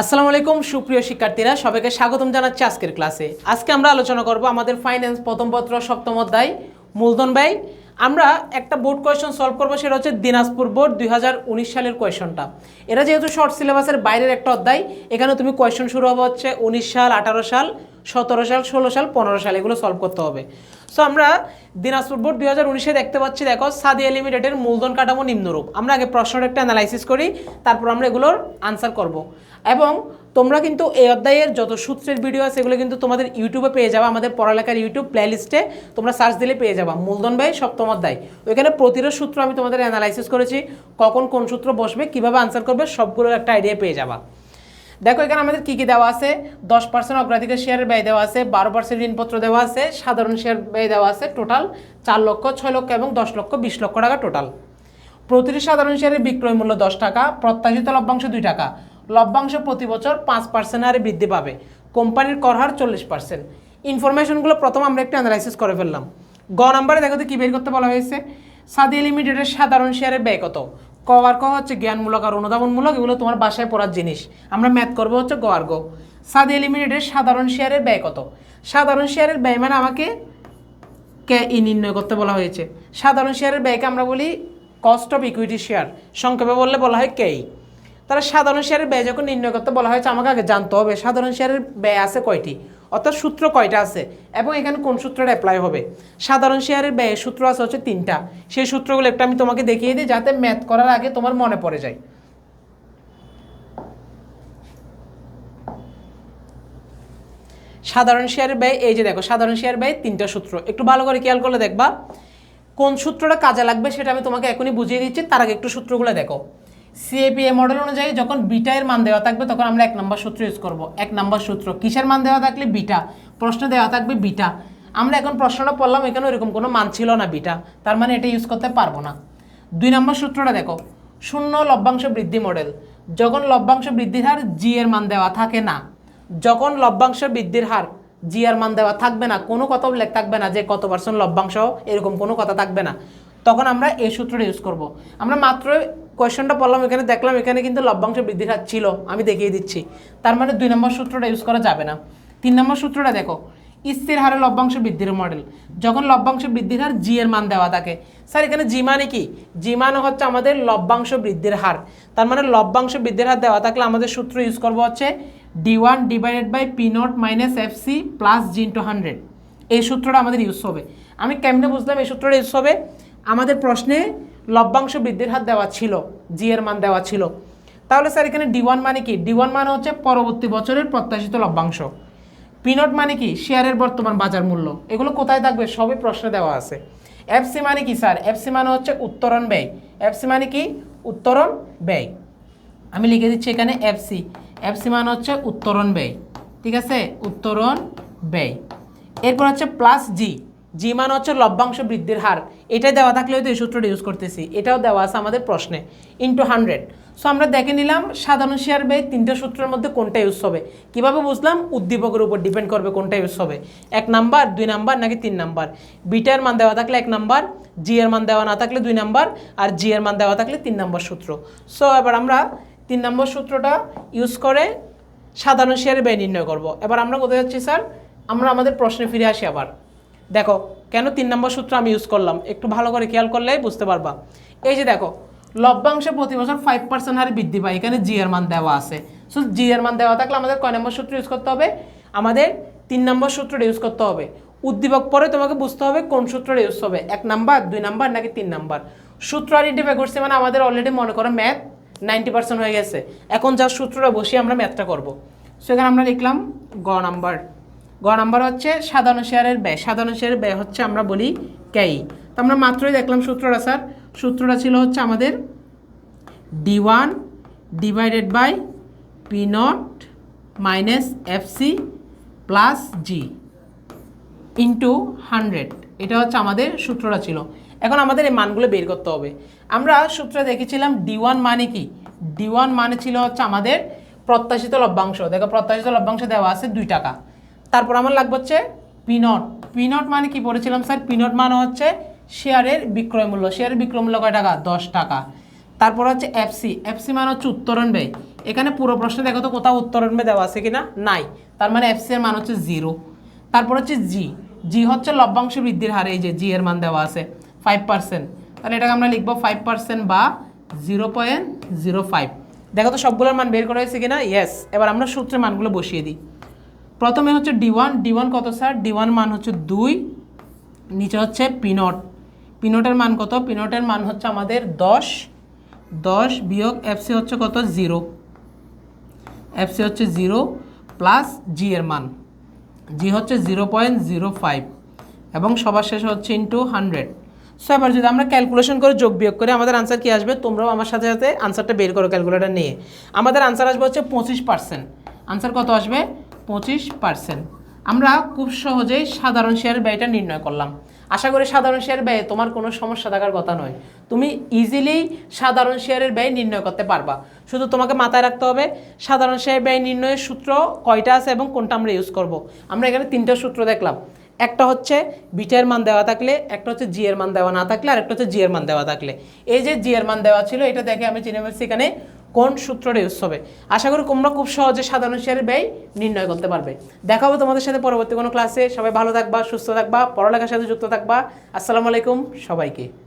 আসসালামু আলাইকুম, সুপ্রিয় শিক্ষার্থীরা, সবাইকে স্বাগতম জানাচ্ছি আজকের ক্লাসে। আজকে আমরা আলোচনা করব আমাদের ফাইন্যান্স প্রথম পত্র, সপ্তম অধ্যায়, মূলধন ব্যয়। আমরা একটা বোর্ড কোয়েশন সলভ করব, সেটা হচ্ছে দিনাজপুর বোর্ড দুই হাজার উনিশ সালের কোয়েশনটা এরা যেহেতু শর্ট সিলেবাসের বাইরের একটা অধ্যায়, এখানে তুমি কোয়েশন শুরু হবে হচ্ছে উনিশ সাল, আঠারো সাল। সতেরো সাল, ষোলো সাল, পনেরো সাল এগুলো সলভ করতে হবে। সো আমরা দিনাজপুর বোর্ড দুই হাজার উনিশে দেখতে পাচ্ছি, দেখো সাদিয়া লিমিটেডের মূলধন কাঠামো নিম্নরূপ। আমরা আগে প্রশ্নটা একটা অ্যানালাইসিস করি, তারপর আমরা এগুলোর আনসার করব। এবং তোমরা কিন্তু এই অধ্যায়ের যত সূত্রের ভিডিও আছে, এগুলো কিন্তু তোমাদের ইউটিউবে পেয়ে যাবে, আমাদের পড়ালেখার ইউটিউব প্লেলিস্টে তোমরা সার্চ দিলে পেয়ে যাবা, মূলধন ব্যয়, সপ্তম অধ্যায়। ওইখানে প্রতিটা সূত্র আমি তোমাদের অ্যানালাইসিস করেছি, কখন কোন সূত্র বসবে, কীভাবে আনসার করবে সবগুলোর একটা আইডিয়া পেয়ে যাবা। দেখো, এখানে আমাদের কী কী দেওয়া আছে? দশ পার্সেন্ট অগ্রাধিকার শেয়ারের ব্যয় দেওয়া আছে, বারো পার্সেন্ট ঋণপত্র দেওয়া আছে, সাধারণ শেয়ার ব্যয় দেওয়া আছে টোটাল চার লক্ষ, ছয় লক্ষ এবং দশ লক্ষ, বিশ লক্ষ টাকা টোটাল প্রতিটি সাধারণ শেয়ারের বিক্রয় মূল্য দশ টাকা, প্রত্যাশিত লভ্যাংশ দুই টাকা। লভ্যাংশ প্রতি বছর পাঁচ পার্সেন্ট হারে বৃদ্ধি পাবে। কোম্পানির কর হার চল্লিশ পার্সেন্ট ইনফরমেশনগুলো প্রথম আমরা একটু অ্যানালাইসিস করে ফেললাম। গ নাম্বারে দেখো তো কী বের করতে বলা হয়েছে? সাদি লিমিটেডের সাধারণ শেয়ারের ব্যয় কত? ক আর ক হচ্ছে জ্ঞানমূলক আর অনুধাবনমূলক, এগুলো তোমার বাসায় পড়ার জিনিস। আমরা ম্যাথ করব হচ্ছে গ আর গ। সাদিয়া লিমিটেডের সাধারণ শেয়ারের ব্যয় কত? সাধারণ শেয়ারের ব্যয় মানে আমাকে কে ই নির্ণয় করতে বলা হয়েছে। সাধারণ শেয়ারের ব্যয়কে আমরা বলি কস্ট অফ ইকুইটি শেয়ার সংক্ষেপে বললে বলা হয় কেই তারা সাধারণ শেয়ারের ব্যয় যখন নির্ণয় করতে বলা হয়েছে, আমাকে আগে জানতে হবে, সাধারণ শেয়ারের ব্যয় আছে কয়টি? অর্থাৎ সূত্র কয়টা আছে? এবং এখানে কোন সূত্রটা অ্যাপ্লাই হবে? সাধারণ শেয়ারের ব্যয়ের সূত্র আছে হচ্ছে তিনটা। সেই সূত্রগুলো একটা আমি তোমাকে দেখিয়ে দিই যাতে ম্যাথ করার আগে তোমার মনে পড়ে যায়। সাধারণ শেয়ারের ব্যয়, এই যে দেখো, সাধারণ শেয়ার ব্যয় তিনটা সূত্র। একটু ভালো করে খেয়াল করলে দেখবা। কোন সূত্রটা কাজে লাগবে সেটা আমি তোমাকে এখনই বুঝিয়ে দিচ্ছি, তার আগে একটু সূত্রগুলো দেখো। সিএপিএ মডেল অনুযায়ী যখন বিটা এর মান দেওয়া থাকবে, তখন আমরা এক নম্বর সূত্র ইউজ করব। এক নম্বর সূত্র। কিসের মান দেওয়া থাকলে? বিটা। প্রশ্ন দেওয়া থাকবে বিটা। আমরা এখন প্রশ্নটা পড়লাম এখানে ওইরকম কোনো মান ছিল না বিটা। তার মানে এটা ইউজ করতে পারব না। দুই নম্বর সূত্রটা দেখো। শূন্য লভ্যাংশ বৃদ্ধি মডেল যখন লভ্যাংশ বৃদ্ধির হার জি এর মান দেওয়া থাকে না, যখন লভ্যাংশ বৃদ্ধির হার জি এর মান দেওয়া থাকবে না, কোনো কথা উল্লেখ থাকবে না যে কত পার্সেন্ট লভ্যাংশ এরকম কোনো কথা থাকবে না। তখন আমরা এই সূত্রটা ইউজ করব। আমরা মাত্র কোয়েশনটা পড়লাম, এখানে দেখলাম, এখানে কিন্তু লভ্যাংশ বৃদ্ধির হার ছিল, আমি দেখিয়ে দিচ্ছি। তার মানে দুই নম্বর সূত্রটা ইউজ করা যাবে না। তিন নম্বর সূত্রটা দেখো, স্থির হারে লভ্যাংশ বৃদ্ধির মডেল যখন লভ্যাংশ বৃদ্ধির হার জি এর মান দেওয়া থাকে। স্যার এখানে জি মানে কি? জি মানে হচ্ছে আমাদের লভ্যাংশ বৃদ্ধির হার। তার মানে লভ্যাংশ বৃদ্ধির হার দেওয়া থাকলে আমাদের সূত্র ইউজ করব হচ্ছে D one divided by P not minus F C plus G into hundred এই সূত্রটা আমাদের ইউজ হবে। আমি কেমনে বুঝলাম এই সূত্রটা ইউজ হবে? আমাদের প্রশ্নে লভ্যাংশ বৃদ্ধির হার দেওয়া ছিল জি এর মান দেওয়া ছিল। তাহলে স্যার, এখানে ডি ওয়ান মানে কি? ডি ওয়ান মানে হচ্ছে পরবর্তী বছরের প্রত্যাশিত লভ্যাংশ। পিনট মানে কি? শেয়ারের বর্তমান বাজার মূল্য। এগুলো কোথায় থাকবে? সবই প্রশ্নে দেওয়া আছে। এফসি মানে কি, স্যার? এফসি মানে হচ্ছে উত্তরণ ব্যয়। এফসি মানে কি? উত্তরণ ব্যয়। আমি লিখে দিচ্ছি এখানে এফসি এফসি মানে হচ্ছে উত্তরণ ব্যয়। ঠিক আছে? উত্তরণ ব্যয়। এরপর হচ্ছে প্লাস জি জি মানে হচ্ছে লভ্যাংশ বৃদ্ধির হার। এটাই দেওয়া থাকলে হয়তো এই সূত্রটা ইউজ করতেছি। এটাও দেওয়া আছে আমাদের প্রশ্নে। ইন্টু হান্ড্রেড সো আমরা দেখে নিলাম সাধারণ শেয়ার ব্যয় তিনটে সূত্রের মধ্যে কোনটা ইউজ হবে। কীভাবে বুঝলাম? উদ্দীপকের উপর ডিপেন্ড করবে কোনটা ইউজ হবে। এক নাম্বার দুই নাম্বার নাকি তিন নাম্বার বিটার মান দেওয়া থাকলে এক নাম্বার জি এর মান দেওয়া না থাকলে দুই নাম্বার আর জি এর মান দেওয়া থাকলে তিন নাম্বার সূত্র। সো এবার আমরা তিন নম্বর সূত্রটা ইউজ করে সাধারণ শেয়ারের ব্যয় নির্ণয় করব। এবার আমরা কোথায় যাচ্ছি, স্যার? আমরা আমাদের প্রশ্নে ফিরে আসি আবার। দেখো, কেন তিন নম্বর সূত্র আমি ইউজ করলাম? একটু ভালো করে খেয়াল করলেই বুঝতে পারবা। এই যে দেখো লভ্যাংশে প্রতি বছর ফাইভ পার্সেন্ট হারে বৃদ্ধি পায়। এখানে জি এর মান দেওয়া আছে। সো জি এর মান দেওয়া থাকলে আমাদের কয় নম্বর সূত্র ইউজ করতে হবে? আমাদের তিন নম্বর সূত্রটা ইউজ করতে হবে। উদ্দীপক পরে তোমাকে বুঝতে হবে কোন সূত্রটা ইউজ হবে। এক নাম্বার, দুই নাম্বার, নাকি তিন নাম্বার? সূত্র আইডেন্টিফাই করছে মানে আমাদের অলরেডি মনে করো ম্যাথ নাইনটি পার্সেন্ট হয়ে গেছে। এখন যার সূত্রটা বসিয়ে আমরা ম্যাথটা করব। সেখানে আমরা লিখলাম গ নাম্বার। গ নাম্বার হচ্ছে সাধারণ শেয়ারের ব্যয়। সাধারণ শেয়ারের ব্যয় হচ্ছে আমরা বলি কেই। তো আমরা মাত্রই দেখলাম সূত্রটা, স্যার। সূত্রটা ছিল হচ্ছে আমাদের D one divided by P not minus F C plus G into hundred. এটা হচ্ছে আমাদের সূত্রটা ছিল। এখন আমাদের এই মানগুলো বের করতে হবে। আমরা সূত্রে দেখেছিলাম ডি ওয়ান মানে কি? ডি ওয়ান মানে ছিল হচ্ছে আমাদের প্রত্যাশিত লভ্যাংশ। দেখো, প্রত্যাশিত লভ্যাংশ দেওয়া আছে দুই টাকা। তারপর আমার লাগবে হচ্ছে পিনট। পিনট মানে কি পড়েছিলাম স্যার? পিনট মানে হচ্ছে শেয়ারের বিক্রয় মূল্য। শেয়ারের বিক্রয় মূল্য কয় টাকা? দশ টাকা। তারপর হচ্ছে এফসি এফসি মানে হচ্ছে উত্তরণ ব্যয়। এখানে পুরো প্রশ্ন দেখো তো কোথাও উত্তরণে দেওয়া আছে কিনা? নাই। তার মানে এফসি এর মান হচ্ছে জিরো তারপর হচ্ছে জি জি হচ্ছে লভ্যাংশ বৃদ্ধির হারে এই যে জি এর মান দেওয়া আছে ফাইভ পার্সেন্ট তাহলে এটাকে আমরা লিখব ফাইভ পার্সেন্ট বা জিরো পয়েন্ট জিরো ফাইভ দেখো তো সবগুলোর মান বের করা হয়েছে কিনা? ইয়েস এবার আমরা সূত্রের মানগুলো বসিয়ে দিই। প্রথমে হচ্ছে ডি ওয়ান ডি ওয়ান কত স্যার? ডি ওয়ান মান হচ্ছে দুই, নিচে হচ্ছে পিনট। পিনটের মান কত? পিনটের মান হচ্ছে আমাদের দশ। দশ বিয়োগ এফসি হচ্ছে কত? জিরো। এফসি হচ্ছে জিরো প্লাস জি এর মান। জি হচ্ছে জিরো পয়েন্ট জিরো ফাইভ এবং সবার শেষে হচ্ছে ইন্টু হান্ড্রেড। সো এবার যদি আমরা ক্যালকুলেশন করে যোগ বিয়োগ করে, আমাদের আনসার কী আসবে? তোমরাও আমার সাথে সাথে আনসারটা বের করো ক্যালকুলেটার নিয়ে। আমাদের আনসার আসবে হচ্ছে পঁচিশ পার্সেন্ট। আনসার কত আসবে? পঁচিশ পার্সেন্ট আমরা খুব সহজেই সাধারণ শেয়ার ব্যয়টা নির্ণয় করলাম। আশা করি সাধারণ শেয়ার ব্যয়ে তোমার কোনো সমস্যা থাকার কথা নয়। তুমি ইজিলি সাধারণ শেয়ারের ব্যয় নির্ণয় করতে পারবা। শুধু তোমাকে মাথায় রাখতে হবে, সাধারণ শেয়ার ব্যয় নির্ণয়ের সূত্র কয়টা আছে এবং কোনটা আমরা ইউজ করব। আমরা এখানে তিনটা সূত্র দেখলাম। একটা হচ্ছে বিটার মান দেওয়া থাকলে, একটা হচ্ছে জি এর মান দেওয়া না থাকলে আর একটা হচ্ছে জি এর মান দেওয়া থাকলে। এই যে জি এর মান দেওয়া ছিল, এটা দেখে আমি চিনে ফেলছি এখানে কোন সূত্রটা ইউজ হবে? আশা করি তোমরা খুব সহজে সাধারণ শেয়ারের ব্যয় নির্ণয় করতে পারবে। দেখা হবে তোমাদের সাথে পরবর্তী কোনো ক্লাসে সবাই ভালো থাকবা, সুস্থ থাকবা, পড়ালেখার সাথে যুক্ত থাকবা। আসসালামু আলাইকুম সবাইকে।